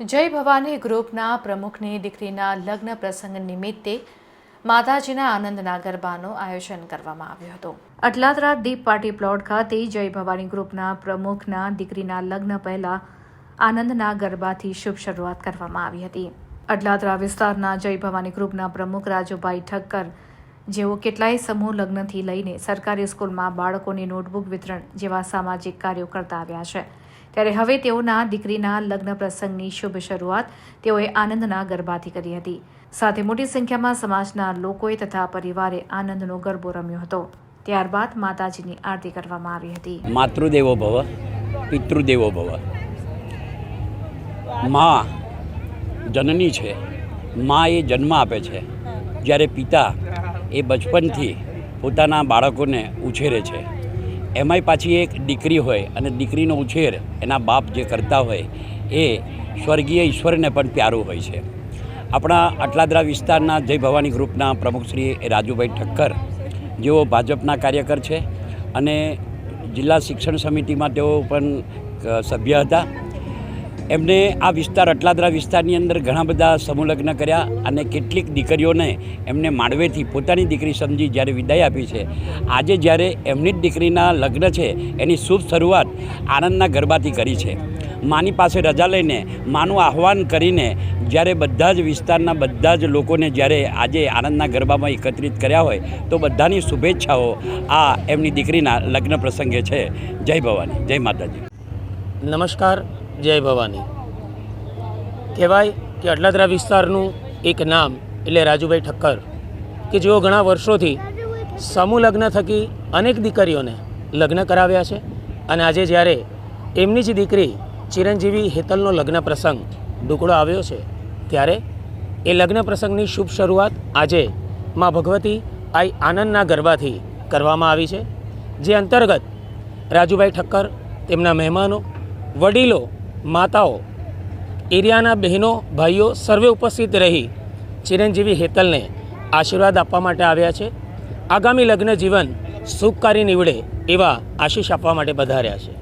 જય ભવાની ગ્રુપના પ્રમુખની દીકરીના લગ્ન પ્રસંગ નિમિત્તે માતાજીના આનંદના ગરબાનું આયોજન કરવામાં આવ્યું હતું. અટલાદરા દીપ પાર્ટી પ્લોટ ખાતે જય ભવાની ગ્રુપના પ્રમુખના દીકરીના લગ્ન પહેલા આનંદના ગરબાથી શુભ શરૂઆત કરવામાં આવી હતી. અટલાદરા વિસ્તારના જય ભવાની ગ્રુપના પ્રમુખ રાજુભાઈ ઠક્કર, જેઓ કેટલાય સમૂહ લગ્નથી લઈને સરકારી સ્કૂલમાં બાળકોની નોટબુક વિતરણ જેવા સામાજિક કાર્યો કરતા આવ્યા છે. ત્યારે હવે તેઓના દીકરીના લગ્ન પ્રસંગની શુભ શરૂઆત તેઓએ આનંદના ગરબાથી કરી હતી. સાથે મોટી સંખ્યામાં સમાજના લોકોએ તથા પરિવારે આનંદનો ગરબો રમ્યો હતો. ત્યારબાદ માતાજીની આરતી કરવામાં આવી હતી. માતૃદેવો ભવ, પિતૃદેવો ભવ. મા જનની છે. મા એ જન્મ આપે છે. જ્યારે પિતા એ બચપનથી પોતાના બાળકોને ઉછેરે છે. એમાંય પાછી એક દીકરી હોય અને દીકરીનો ઉછેર એના બાપ જે કરતા હોય એ સ્વર્ગીય ઈશ્વરને પણ પ્યારું હોય છે. આપણા આટલાદરા વિસ્તારના જય ભવાની ગ્રુપના પ્રમુખ શ્રી રાજુભાઈ ઠક્કર, જેઓ ભાજપના કાર્યકર છે અને જિલ્લા શિક્ષણ સમિતિમાં તેઓ પણ સભ્ય હતા. એમને આ વિસ્તાર અટલાદરા વિસ્તારની અંદર ઘણા બધા સમૂહલગ્ન કર્યા અને કેટલીક દીકરીઓને એમને માંડવેથી પોતાની દીકરી સમજી જ્યારે વિદાય આપી છે. આજે જ્યારે એમની જ દીકરીના લગ્ન છે, એની શુભ શરૂઆત આનંદના ગરબાથી કરી છે. માની પાસે રજા લઈને માનું આહવાન કરીને જ્યારે બધા જ વિસ્તારના બધા જ લોકોને જ્યારે આજે આનંદના ગરબામાં એકત્રિત કર્યા હોય, તો બધાની શુભેચ્છાઓ આ એમની દીકરીના લગ્ન પ્રસંગે છે. જય ભવાની. જય માતાજી. નમસ્કાર. જય ભવાની. કહેવાય કે અટલાદરા વિસ્તારનું એક નામ એટલે રાજુભાઈ ઠક્કર, કે જેઓ ઘણા વર્ષોથી સમૂહ લગ્ન થકી અનેક દીકરીઓને લગ્ન કરાવ્યા છે અને આજે જ્યારે એમની જ દીકરી ચિરંજીવી હેતલનો લગ્ન પ્રસંગ ડુકડો આવ્યો છે, ત્યારે એ લગ્ન પ્રસંગની શુભ શરૂઆત આજે માં ભગવતી આઈ આનંદના ગરબાથી કરવામાં આવી છે. જે અંતર્ગત રાજુભાઈ ઠક્કર, તેમના મહેમાનો, વડીલો માતાઓ, એરિયાના બહેનો, ભાઈઓ સર્વે ઉપસ્થિત રહી ચિરંજીવી હેતલને આશીર્વાદ આપવા માટે આવ્યા છે. આગામી લગ્ન જીવન સુખકારી નીવડે એવા આશીષ આપવા માટે પધાર્યા છે.